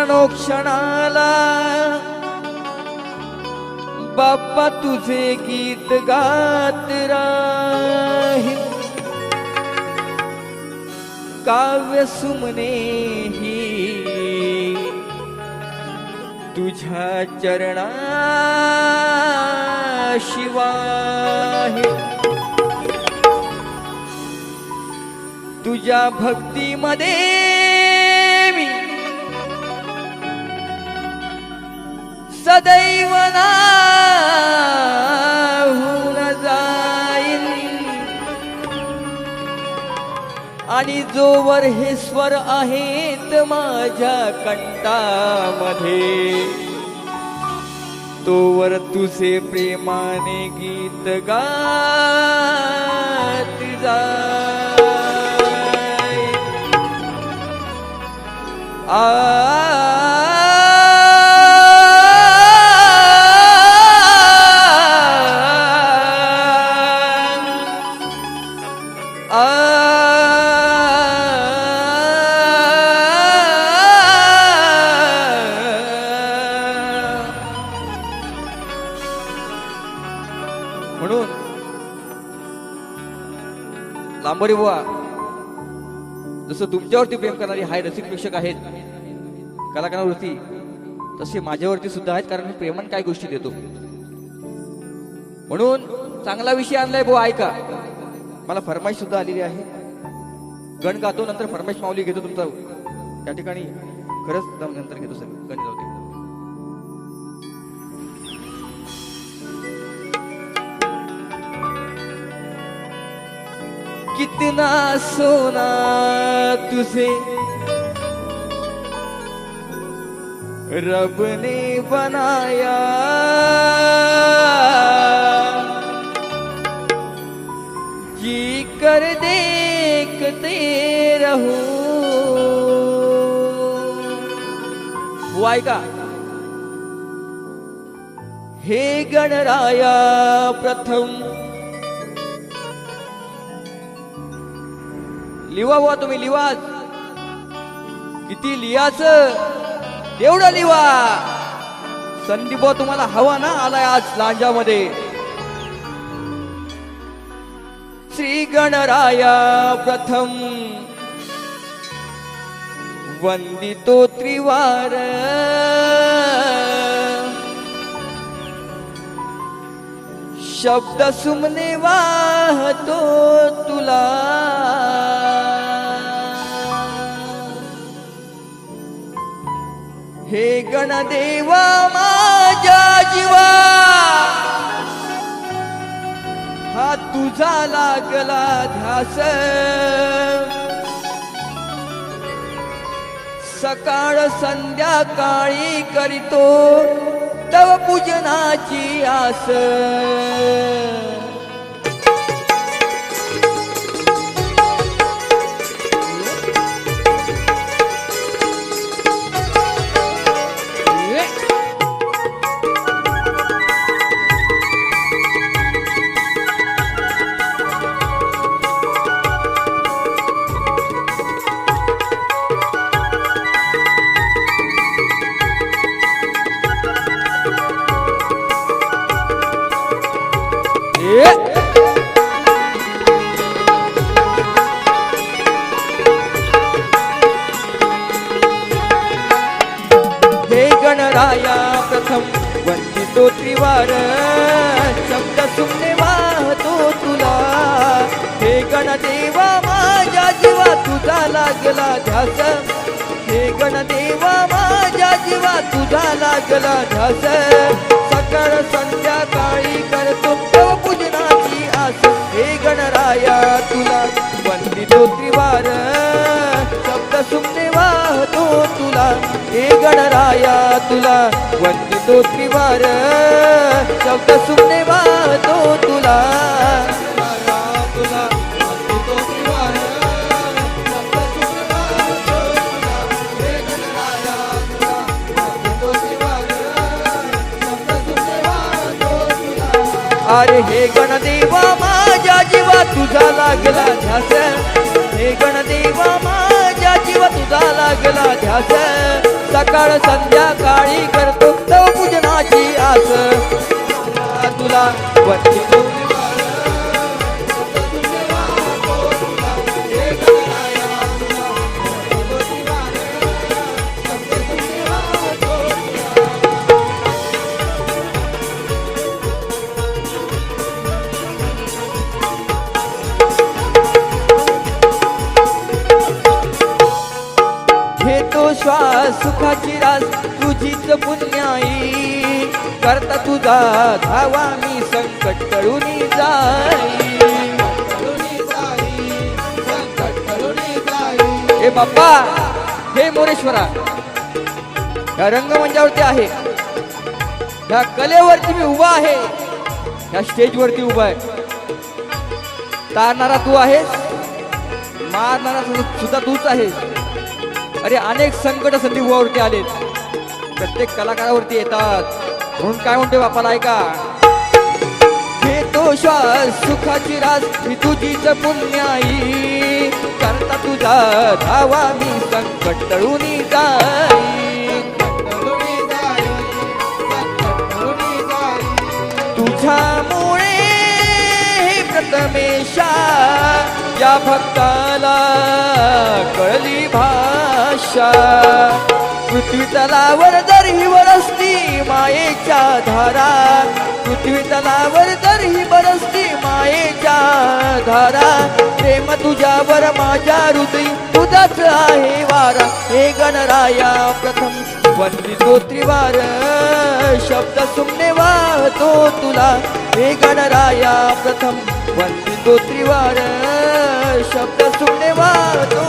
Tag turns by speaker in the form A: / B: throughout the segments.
A: क्षणोक्षणाला बाप्पा तुझे गीत गात राही काव्य सुमने ही. तुझ्या चरणा शिवाय तुझ्या भक्तीमध्ये मी सदैव ना आणि जोवर हे स्वर आहेत माझ्या कंठामध्ये तोवर तुझे प्रेमाने गीत गात जा म्हणून लांबोरी बुवा जसं तुमच्यावरती प्रेम करणारी हाय रसिक प्रेक्षक आहेत कलाकारावरती तसे माझ्यावरती सुद्धा आहेत कारण मी प्रेमान काय गोष्टी देतो. म्हणून चांगला विषय आणलाय बुवा ऐका. मला फरमाईश सुद्धा आलेली आहे. गण गातो नंतर फरमाईश माऊली घेतो तुमचा. त्या ठिकाणी खरंच दम नंतर घेतो सर. गण कितना सोना तुझे। रब ने बनाया। जी कर देखते रहो। वो ऐका हे गणराया प्रथम लिवा बुवा तुम्ही लिवाच किती लिहाच एवढं लिवा. संदीप तुम्हाला हवा ना आलाय आज लांजामध्ये. श्री गणराया प्रथम. वंदितो त्रिवार. शब्द सुमने वाहतो तुला. हे गणदेवा माझ्या जीवा. हा तुझा लागला ध्यास. सकाळ संध्याकाळी करीतो तव पूजनाची आस. गणराया प्रथम वंचितो त्रिवार शब्द सुमने वाहतो तुला. हे गणदेवा माझ्या जीवा तुझा लागला ध्यास. हे गणदेवा माझ्या जीवा तुझा लागला ध्यास. सकाळ संध्याकाळी करतो तव पूजनाची आस. हे गणराया तुला वंदितो त्रिवार शब्द सुमने तुला हे गणराया तुला वंदितो त्रिवार शब्द सुमने वाहतो तुला शब्द तुला तुला. अरे हे गणदेवा माझ्या जीवा तुझा लागला ध्यास हे गणदेवा माझ्या लागला ध्यास. सकाळ संध्याकाळी करतो तव पूजनाची आस. तुला वंदितो तुझीच पुण्याई. करता तुझा धावा मी संकट टळून जाई. हे बाप्पा हे मोरेश्वरा या रंगमंचावरती आहे. या कलेवरती मी उभा आहे. या स्टेजवरती उभा आहे. तारणारा तू आहेस. मारणारा सुद्धा तूच आहेस. अरे अनेक संकट उभावरती आलेत. प्रत्येक कलाकारावरती येतात. म्हणून काय म्हणते बापाला ऐका घेतो श्वास सुखाची रास मी तुझीच पुण्याई करता तुझा धावा मी संकट जाई. तुझ्यामुळे हे प्रथमेशा या भक्ताला कळली आशा. पृथ्वी तलावर जर बरसती मायेच्या धारा पृथ्वी तलावर जर बरसती मायेच्या धारा प्रेम तुझ्यावर माझ्या हृदय तुझाच आहे वारा. हे गणराया प्रथम वंदितो त्रिवार. शब्द सुमने वाहतो तुला. हे गणराया प्रथम वंदितो त्रिवार. शब्द सुमने वाहतो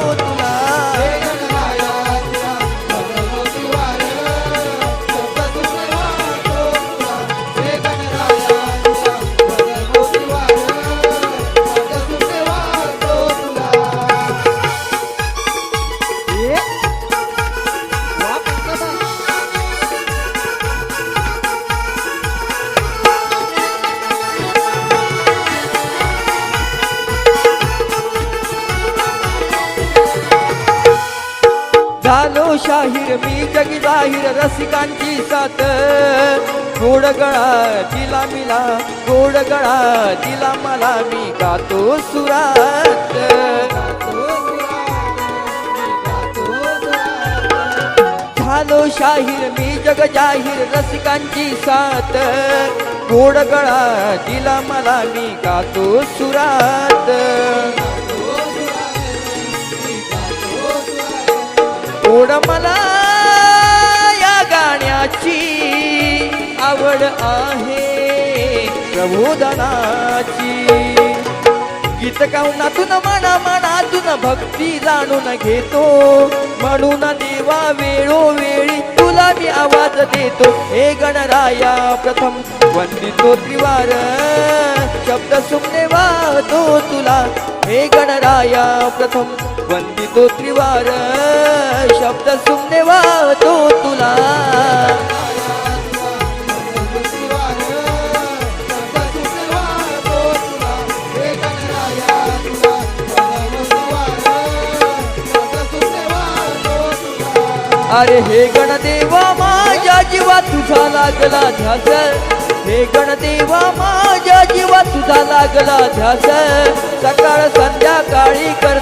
A: शाहीर मी जगी जाहीर रसिकांची साथ. गोड गळा तिला मिला गोड गळा दिला मला मी गातो सुरात. झालो शाहीर मी जग जाहीर रसिकांची साथ. गोड गळा दिला मला मी गातो सुरात. प्रबोधनाची. गीत गाऊनातून मना मनातून भक्ती जाणून घेतो. म्हणून देवा वेळोवेळी तुला मी आवाज देतो. हे गणराया प्रथम वंदितो त्रिवार. शब्द सुमने वाहतो तुला. हे गणराया प्रथम वंदितो त्रिवार. शब्द सुमने वाहतो तुला. अरे हे गणदेवा माझ्या जीवा तुझा लागला ध्यास हे गणदेवा माझ्या जीवा तुझा लागला ध्यास सकाळ संध्याकाळी कर